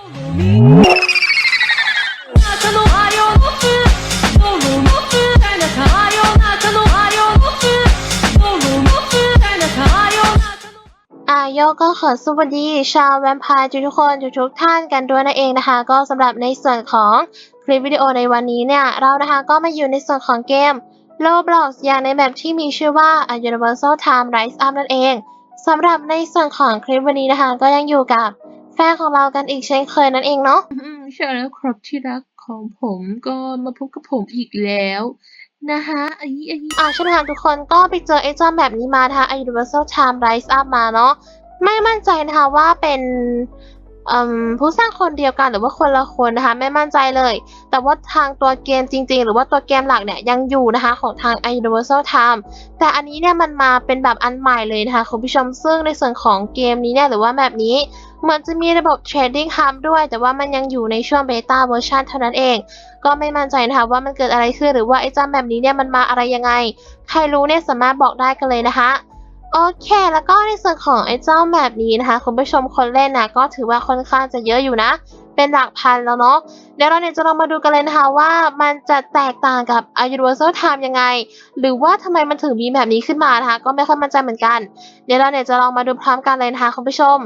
อายโยก็ขอสวัสดี ชาวแวมไพร์ทุกคนทุกท่านกันด้วยนั่นเองนะคะ ก็สำหรับในส่วนของคลิปวิดีโอในวันนี้เนี่ย เรานะคะก็มาอยู่ในส่วนของเกม Roblox อย่างในแบบที่มีชื่อว่า Universal Time Rise Up นั่นเองสำหรับในส่วนของคลิปวันนี้นะคะ ก็ยังอยู่กับ แฟนของเรากันอีกเช่นเคยนั่นเองเนาะอืมใช่แล้วครับที่รักของผมก็มาพบกับผมอีกแล้วนะคะไอ้ไอ้อ่าใช่ไหมคะทุกคนก็ไปเจอไอ้เจ้าแบบนี้มานะคะ A Universal Time Rise Up มาเนาะไม่มั่นใจนะคะว่าเป็นอืม ผู้สร้างคนเดียวกันหรือว่าคนละคนนะคะไม่มั่นใจเลย แต่ว่าทางตัวเกมจริง ๆ หรือว่าตัวเกมหลักเนี่ยยังอยู่นะคะของทาง Universal Time แต่อันนี้เนี่ยมันมาเป็นแบบอันใหม่เลยนะคะคุณผู้ชมซึ่งในส่วนของเกมนี้เนี่ยหรือว่าแบบนี้เหมือนจะมีระบบ Trading Hub ด้วย แต่ว่ามันยังอยู่ในช่วง Beta Version เท่านั้นเอง ก็ไม่มั่นใจนะคะว่ามันเกิดอะไรขึ้นหรือว่าไอ้จ้าแบบนี้เนี่ยมันมาอะไรยังไง ใครรู้เนี่ยสามารถบอกได้กันเลยนะคะ โอเค แล้วก็ในส่วนของไอ้เจ้าแบบนี้นะคะ คุณผู้ชมคนเล่นนะก็ถือว่าค่อนข้างจะเยอะอยู่นะ เป็นหลักพันแล้วเนาะเดี๋ยวเราเนี่ยจะลองมาดูกันเลยนะคะว่ามันจะแตกต่างกับ A Universal Time ยังไง หรือว่าทำไมมันถึงมีแบบนี้ขึ้นมานะคะ ก็ไม่ค่อยมั่นใจเหมือนกัน เดี๋ยวเราเนี่ยจะลองมาดูพร้อมกันเลยนะคะคุณผู้ชม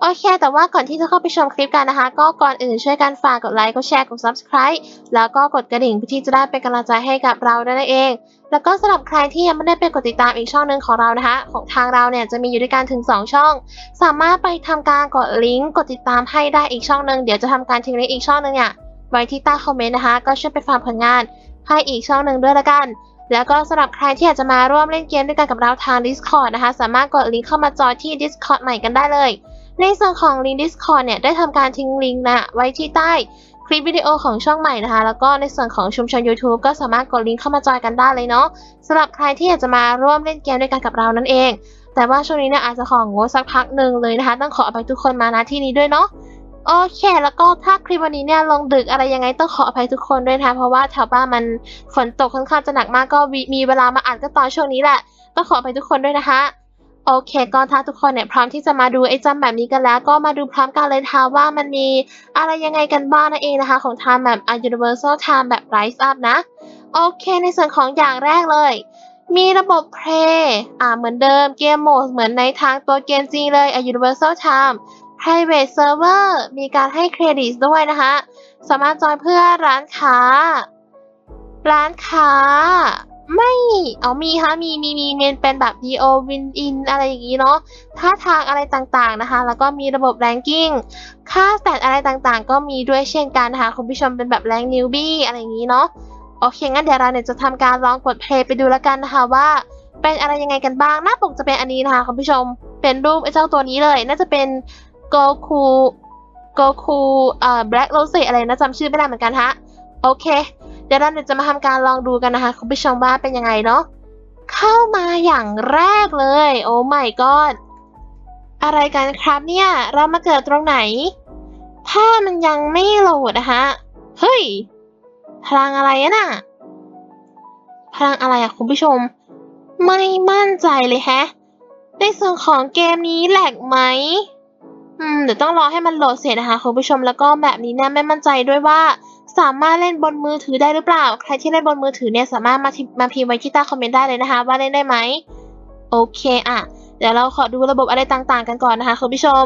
โอเค แต่ว่าก่อนที่จะเข้าไปชมคลิปกันนะคะ ก็ก่อนอื่นช่วยกันฝากกดไลค์ กดแชร์ กด subscribe แล้วก็กดกระดิ่งเพื่อที่จะได้เป็นกำลังใจให้กับเราด้วยนั่นเอง แล้วก็สำหรับใครที่ยังไม่ได้ไปกดติดตามอีกช่องหนึ่งของเรานะคะ ของทางเราเนี่ยจะมีอยู่ด้วยกันถึง 2 ช่อง สามารถไปทำการกดลิงก์กดติดตามให้ได้อีกช่องหนึ่งเดี๋ยวจะทำการทิ้งลิงก์อีกช่องหนึ่งเนี่ยไว้ที่ใต้คอมเมนต์นะคะ ก็ช่วยไปฟังผลงานให้อีกช่องหนึ่งด้วยละกันแล้วก็สำหรับใครที่อยากจะมาร่วมเล่นเกมด้วยกันกับเราทาง Discord นะคะ สามารถกดลิงก์เข้ามาจอยที่ Discord ใหม่กันได้เลย ในส่วนของลิงก์ Discord เนี่ยได้ทำการทิ้งลิงก์นะไว้ที่ใต้คลิปวิดีโอของช่องใหม่นะคะ แล้วก็ในส่วนของชุมชน YouTube ก็สามารถกดลิงก์เข้ามาจอยกันได้เลยเนาะสำหรับใครที่อยากจะมาร่วมเล่นเกมด้วยกันกับเรานั่นเอง แต่ว่าช่วงนี้เนี่ยอาจจะของงดสักพักหนึ่งเลยนะคะ ต้องขออภัยทุกคนมาณที่นี้ด้วยเนาะโอเค แล้วก็ถ้าคลิปวันนี้เนี่ยลงดึกอะไรยังไงต้องขออภัยทุกคนด้วยนะคะเพราะว่าแถวบ้านมันฝนตกค่อนข้างจะหนักมากก็มีมีเวลามาอ่านก็ตอนช่วงนี้แหละต้องขออภัยทุกคนด้วยนะคะ โอเคก็ถ้าทุกคนเนี่ยพร้อมที่จะมาดูไอ้จำแบบนี้กันแล้ว ก็มาดูพร้อมกันเลยนะคะว่ามันมีอะไรยังไงกันบ้างนั่นเองนะคะ ของทางแบบ Universal Time แบบ Rise Up นะ โอเคในส่วนของอย่างแรกเลย มีระบบ Play อ่าเหมือนเดิมเกมโหมดเหมือนในทางตัวเกมจริงเลย Universal Time Private Server มีการให้เครดิตด้วยนะคะ สามารถจอยเพื่อร้านค้า ร้านค้า ไม่เอามีฮะมีมีมีเมนเป็นแบบ DO Win In อะไรอย่างนี้เนาะท่าทางอะไรต่างๆนะคะ แล้วก็มีระบบ Ranking ค่าแตทอะไรต่างๆ ก็มีด้วยเช่นกันนะคะคุณผู้ชมเป็นแบบ Rank Newbie อะไรอย่างนี้เนาะโอเค งั้นเดี๋ยวเราเนี่ยจะทำการลองกด play ไปดูแล้วกันนะคะว่าเป็นอะไรยังไงกันบ้าง หน้าปกจะเป็นอันนี้นะคะคุณผู้ชมเป็นรูปไอ้เจ้าตัวนี้เลย น่าจะเป็น Goku Goku เอ่อ Black Rose อะไรนะจำชื่อไม่ได้เหมือนกันฮะโอเค เดี๋ยวเราเนี่ยจะมาทำการลองดูกันนะคะ คุณผู้ชมว่าเป็นยังไงเนาะเข้ามาอย่างแรกเลย โอ้ my god อะไรกันครับเนี่ยเรามาเกิดตรงไหน ถ้ามันยังไม่โหลดนะคะเฮ้ยพลังอะไรอะน่ะพลังอะไรอะคุณผู้ชม ไม่มั่นใจเลยแฮะในส่วนของเกมนี้แหลกไหม อืมเดี๋ยวต้องรอให้มันโหลดเสร็จนะคะคุณผู้ชมแล้วก็แบบนี้เนี่ยไม่มั่นใจด้วยว่า สามารถเล่นบนมือถือได้หรือเปล่า ใครที่เล่นบนมือถือเนี่ยสามารถมาทิมาพิมพ์ไว้ที่ใต้คอมเมนต์ได้เลยนะคะ ว่าเล่นได้ไหมโอเคอะเดี๋ยวเราขอดูระบบอะไรต่างๆ กันก่อนนะคะคุณผู้ชม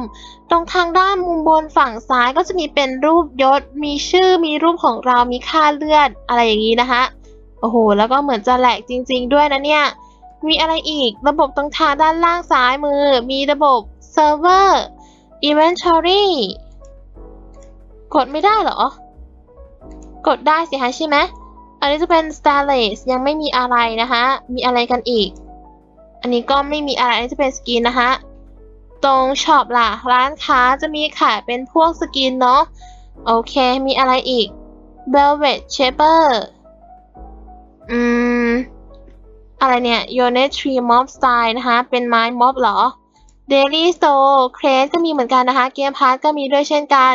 ตรงทางด้านมุมบนฝั่งซ้ายก็จะมีเป็นรูปยศ มีชื่อ มีรูปของเรา มีค่าเลือดอะไรอย่างนี้นะคะ โอ้โห แล้วก็เหมือนจะแหลกจริง ๆ ด้วยนะเนี่ย มีอะไรอีก ระบบตรงทางด้านล่างซ้ายมือ มีระบบ Server Inventory กดไม่ได้เหรอ กดได้สิคะใช่ไหม อันนี้จะเป็น Starless ยังไม่มีอะไรนะคะ มีอะไรกันอีก อันนี้ก็ไม่มีอะไร อันนี้จะเป็นสกินนะคะตรงช็อปล่ะ ร้านค้าจะมีขายเป็นพวกสกินเนาะ โอเค มีอะไรอีก Velvet Shaper อืม อะไรเนี่ย y o n e t r e e Mob Style นะคะ เป็นไม้ม็อบเหรอ Daily Store Crate ก็มีเหมือนกันนะคะ Game Pass ก็มีด้วยเช่นกัน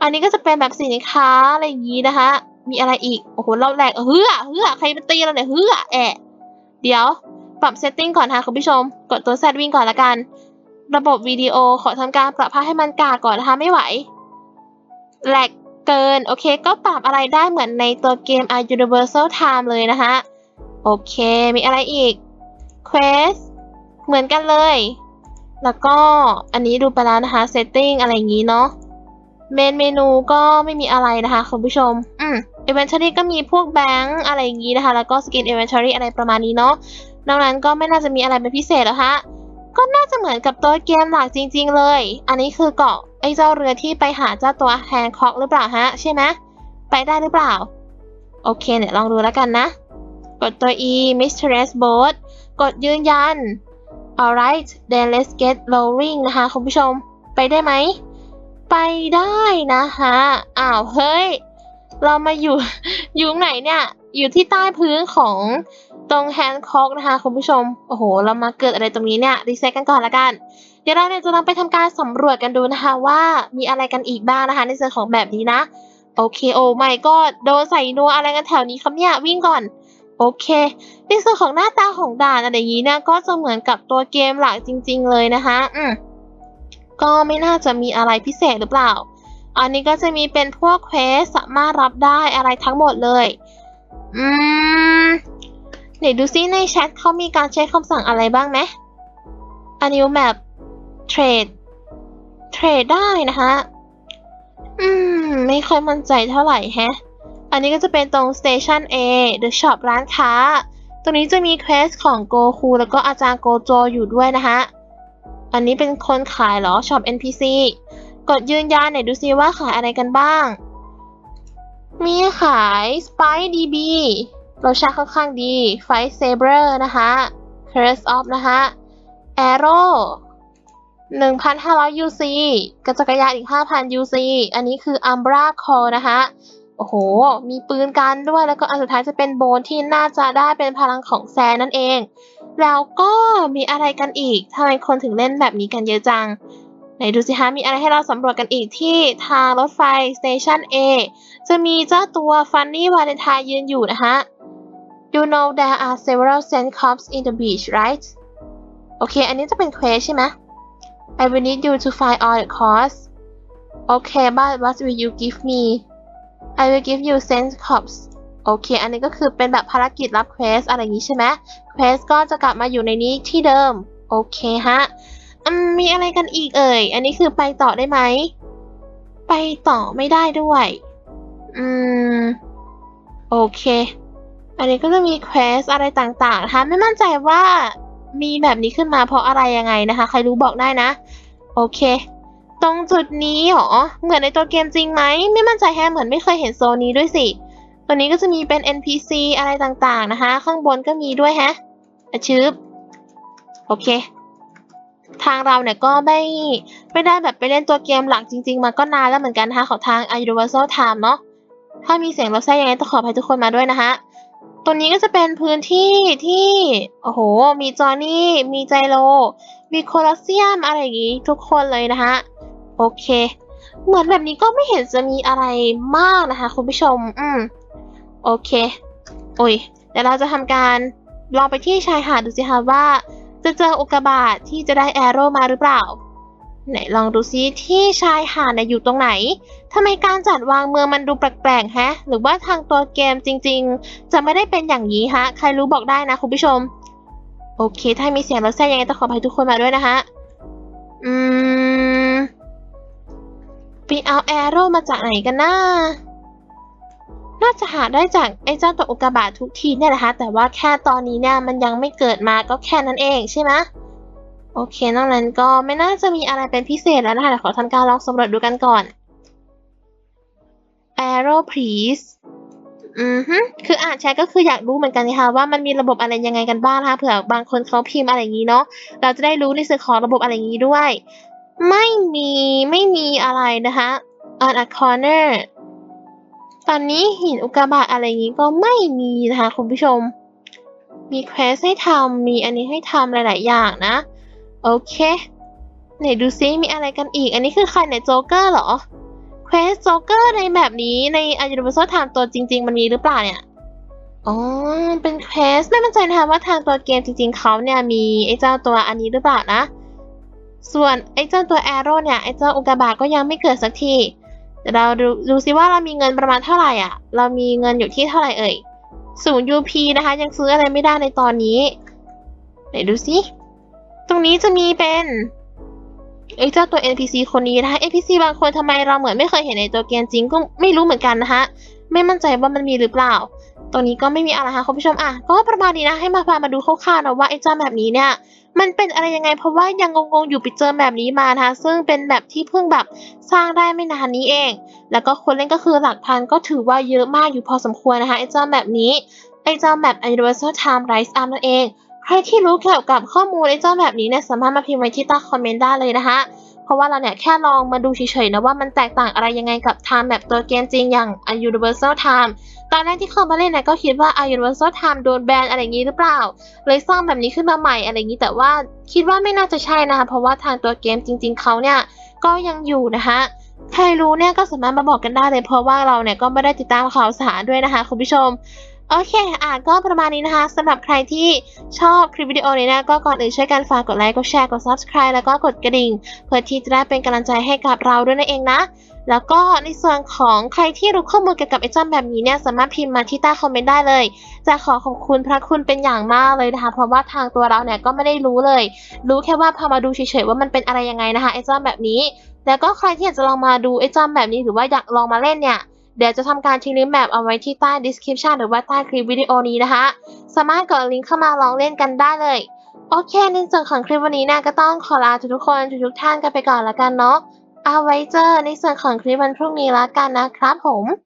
อันนี้ก็จะเป็นแบบสินค้าอะไรอย่างนี้นะคะ มีอะไรอีก โอ้โหเราแหลกเฮือเฮือใครมาตีเราเนี่ยเฮือแอะเดี๋ยวปรับเซตติ้งก่อนค่ะคุณผู้ชม กดตัวแซดวิ่งก่อนละกัน ระบบวิดีโอขอทำการปรับภาพให้มันกากก่อนนะคะไม่ไหวแหลกเกิน โอเค ก็ปรับอะไรได้เหมือนในตัวเกม A Universal Time เลยนะคะ โอเค มีอะไรอีก Quest เหมือนกันเลย แล้วก็อันนี้ดูไปแล้วนะคะ Setting อะไรอย่างนี้เนาะเมนเมนูก็ไม่มีอะไรนะคะคุณผู้ชม อืม Inventory ก็มีพวกแบงค์อะไรอย่างนี้นะคะ แล้วก็ Skin Inventory อะไรประมาณนี้เนาะนอกนั้นก็ไม่น่าจะมีอะไรเป็นพิเศษแล้วฮะก็น่าจะเหมือนกับตัวเกมหลักจริง ๆ เลย อันนี้คือเกาะไอ้เจ้าเรือที่ไปหาเจ้าตัวแฮนค็อกหรือเปล่าฮะใช่ไหมไปได้หรือเปล่า โอเคเนี่ยลองดูแล้วกันนะ กดตัว E Mistress Boat กดยืนยัน alright then let's get rowing นะคะคุณผู้ชมไปได้ไหม ไปได้นะคะอ้าวเฮ้ย เรามาอยู่อยู่ไหนเนี่ย อยู่ที่ใต้พื้นของตรงแฮนด์คอกนะคะคุณผู้ชม โอ้โห เรามาเกิดอะไรตรงนี้เนี่ย รีเซ็ตกันก่อนละกัน เดี๋ยวเราเนี่ยจะลองไปทำการสำรวจกันดูนะคะว่ามีอะไรกันอีกบ้างนะคะ ในส่วนของแบบนี้นะ โอเคโอ้ไม่ก็โดนใส่นัวอะไรกันแถวนี้ครับเนี่ยวิ่งก่อน โอเค ในส่วนของหน้าตาของด่านอะไรอย่างนี้นี่ยก็จะเหมือนกับตัวเกมหลักจริง ๆ เลยนะคะ อืมก็ไม่น่าจะมีอะไรพิเศษหรือเปล่า อันนี้ก็จะมีเป็นพวกเควสสามารถรับได้อะไรทั้งหมดเลย อืมเดี๋ยวดูซิในแชทเขามีการใช้คำสั่งอะไรบ้างไหมอันนี้แบบเทรด เทรดได้นะคะ อืม ไม่ค่อยมั่นใจเท่าไหร่แฮะ อันนี้ก็จะเป็นตรง Station A The Shop ร้านค้า ตรงนี้จะมีเควสของโกคูแล้วก็อาจารย์โกโจอยู่ด้วยนะคะอันนี้เป็นคนขายเหรอช็อป NPC กดยืนยันหน่อยดูซิว่าขายอะไรกันบ้าง มีขาย Spike DB รสชาติค่อนข้างดี Fight Saber นะคะ Curse of นะคะ Arrow 1,500 UC กระจักรยานอีก 5,000 UC อันนี้คือ Umbra Core นะคะ โอ้โห มีปืนกันด้วย แล้วก็อันสุดท้ายจะเป็นโบนที่น่าจะได้เป็นพลังของแซนนั่นเอง แล้วก็มีอะไรกันอีกทำไมคนถึงเล่นแบบนี้กันเยอะจัง ไหนดูสิฮะ มีอะไรให้เราสำรวจกันอีกที่ทางรถไฟสเตชัน A จะมีเจ้าตัวฟันนี่วาเลนไทน์ยืนอยู่นะคะ You know there are several sand cops in the beach right โอเค อันนี้จะเป็นเควสใช่ไหม I will need you to find all the costs Okay but what will you give me I will give you sand cops โอเค อันนี้ก็คือเป็นแบบภารกิจรับเควสอะไรอย่างนี้ใช่ไหมเควสก็จะกลับมาอยู่ในนี้ที่เดิม โอเคฮะมมีอะไรกันอีกเอ่ย อันนี้คือไปต่อได้ไหม ไปต่อไม่ได้ด้วย อืม โอเค อันนี้ก็จะมีเควสอะไรต่างๆนะคะไม่มั่นใจว่ามีแบบนี้ขึ้นมาเพราะอะไรยังไงนะคะ ใครรู้บอกได้นะ โอเค ตรงจุดนี้หรอ เหมือนในตัวเกมจริงไหม ไม่มั่นใจแฮะเหมือนไม่เคยเห็นโซนนี้ด้วยสิ ตัวนี้ก็จะมีเป็น NPC อะไรต่างๆนะคะ ข้างบนก็มีด้วยฮะอะชืบโอเค ทางเราเนี่ยก็ไม่ไม่ได้แบบไปเล่นตัวเกมหลักจริง ๆ มาก็นานแล้วเหมือนกันนะคะของทาง Universal Time เนาะถ้ามีเสียงรถแท้ยังไงต้องขออภัยทุกคนมาด้วยนะคะตัวนี้ก็จะเป็นพื้นที่ที่ โอ้โห มีจอนนี่ มีไจโร มีโคลอสเซียมอะไรอย่างงี้ทุกคนเลยนะคะ โอเค เหมือนแบบนี้ก็ไม่เห็นจะมีอะไรมากนะคะคุณผู้ชม อืม โอเค โอ้ยเดี๋ยวเราจะทำการลองไปที่ชายหาดดูสิคะว่า จะเจออุกกาบาตที่จะได้แอโร่มาหรือเปล่า ไหนลองดูซิที่ชายหาดนี่ยอยู่ตรงไหนทำไมการจัดวางเมืองมันดูแปลกๆฮะ หรือว่าทางตัวเกมจริง ๆ จะไม่ได้เป็นอย่างนี้ฮะ ใครรู้บอกได้นะคุณผู้ชม โอเค ถ้ามีเสียงรถแท้ยังไงต้องขออภัยทุกคนมาด้วยนะคะอืม ไปเอาแอโร่มาจากไหนกันนะน่าจะหาได้จากไอ้เจ้าตัวอุกกาบาตทุกทีเนี่ยนะคะ แต่ว่าแค่ตอนนี้เนี่ยมันยังไม่เกิดมาก็แค่นั้นเองใช่ไหมโอเคนอกนั้นก็ไม่น่าจะมีอะไรเป็นพิเศษแล้วนะคะเดี๋ยวขอทำการลองสำรวจดูกันก่อน Arrow please อือฮึคืออ่านแชทก็คืออยากรู้เหมือนกันนะคะว่ามันมีระบบอะไรยังไงกันบ้างนะคะเผื่อบางคนเขาพิมพ์อะไรอย่างนี้เนาะเราจะได้รู้ในส่วนของระบบอะไรอย่างนี้ด้วย ไม่มี ไม่มีอะไรนะคะ on a corner ตอนนี้หินอุกกาบาตอะไรอย่างนี้ก็ไม่มีนะคะคุณผู้ชม มีเควสให้ทำ มีอันนี้ให้ทำหลาย ๆ อย่างนะ โอเคไหนดูซิมีอะไรกันอีก อันนี้คือใครเนี่ยโจ๊กเกอร์เหรอ เควสโจ๊กเกอร์ในแบบนี้ใน Universal Time ตัวจริง ๆ มันมีหรือเปล่าเนี่ย อ๋อ เป็นเควสไม่มั่นใจนะคะว่าทางตัวเกมจริง ๆเขาเนี่ยมีไอ้เจ้าตัวอันนี้หรือเปล่านะ ส่วนไอ้เจ้าตัวแอโร่เนี่ยไอ้เจ้าอุกกาบาตก็ยังไม่เกิดสักทีเดี๋ยวเราดูดูซิว่าเรามีเงินประมาณเท่าไหร่อะ เรามีเงินอยู่ที่เท่าไหร่เอ่ยศูนย์ UP นะคะ ยังซื้ออะไรไม่ได้ในตอนนี้ไหนดูซิตรงนี้จะมีเป็นไอ้เจ้าตัว NPC คนนี้นะคะ NPC บางคนทำไมเราเหมือนไม่เคยเห็นในตัวเกมจริงก็ไม่รู้เหมือนกันนะคะ ไม่มั่นใจว่ามันมีหรือเปล่าตัวนี้ก็ไม่มีอะไรนะคะคุณผู้ชมอะก็ประมาณนี้นะให้มาพามาดูคร่าวๆนะว่าไอ้เจ้าแบบนี้เนี่ยมันเป็นอะไรยังไงเพราะว่ายังงงๆอยู่ไปเจอแบบนี้มานะคะซึ่งเป็นแบบที่เพิ่งแบบสร้างได้ไม่นานนี้เอง แล้วก็คนเล่นก็คือหลักพันก็ถือว่าเยอะมากอยู่พอสมควรนะคะไอ้เจ้าแบบนี้ไอ้เจ้าแบบ Universal Time Rise Up นั่นเอง ใครที่รู้เกี่ยวกับข้อมูลไอ้เจ้าแบบนี้เนี่ยสามารถมาพิมพ์ไว้ที่ใต้คอมเมนต์ได้เลยนะคะ เพราะว่าเราเนี่ยแค่ลองมาดูเฉยๆนะว่ามันแตกต่างอะไรยังไงกับ Time แบบตัวเกมจริงอย่าง Universal Time ตอนแรกที่เข้ามาเล่นเนี่ยก็คิดว่า Universal Time โดนแบนอะไรอย่างนี้หรือเปล่า เลยสร้างแบบนี้ขึ้นมาใหม่อะไรอย่างนี้แต่ว่าคิดว่าไม่น่าจะใช่นะคะเพราะว่าทางตัวเกมจริง ๆเขาเนี่ยก็ยังอยู่นะคะใครรู้เนี่ยก็สามารถมาบอกกันได้เลยเพราะว่าเราเนี่ยก็ไม่ได้ติดตามข่าวสารด้วยนะคะคุณผู้ชม โอเคอะก็ประมาณนี้นะคะสำหรับใครที่ชอบคลิปวิดีโอนี้นะก็ก่อนอื่นช่วยกันฝากกดไลค์กดแชร์กด subscribe แล้วก็กดกระดิ่ง เพื่อที่จะได้เป็นกำลังใจให้กับเราด้วยนั่นเองนะ แล้วก็ในส่วนของใครที่รู้ข้อมูลเกี่ยวกับไอจ้าแบบนี้เนี่ยสามารถพิมพ์มาที่ใต้คอมเมนต์ได้เลย จะขอขอบคุณพระคุณเป็นอย่างมากเลยนะคะ เพราะว่าทางตัวเราเนี่ยก็ไม่ได้รู้เลย รู้แค่ว่าพอมาดูเฉยๆว่ามันเป็นอะไรยังไงนะคะไอจ้าแบบนี้ แล้วก็ใครที่อยากจะลองมาดูไอจ้าแบบนี้หรือว่าอยากลองมาเล่นเนี่ย เดี๋ยวจะทำการทิ้งลิงก์แบบเอาไว้ที่ใต้ description หรือว่าใต้คลิปวิดีโอนี้นะคะ สามารถกดลิงก์เข้ามาลองเล่นกันได้เลย โอเค ในส่วนของคลิปวันนี้นะก็ต้องขอลาทุกๆคนทุกๆท่านกันไปก่อนละกันเนาะเอาไว้เจอในส่วนของคลิปวันพรุ่งนี้ละกันนะครับผม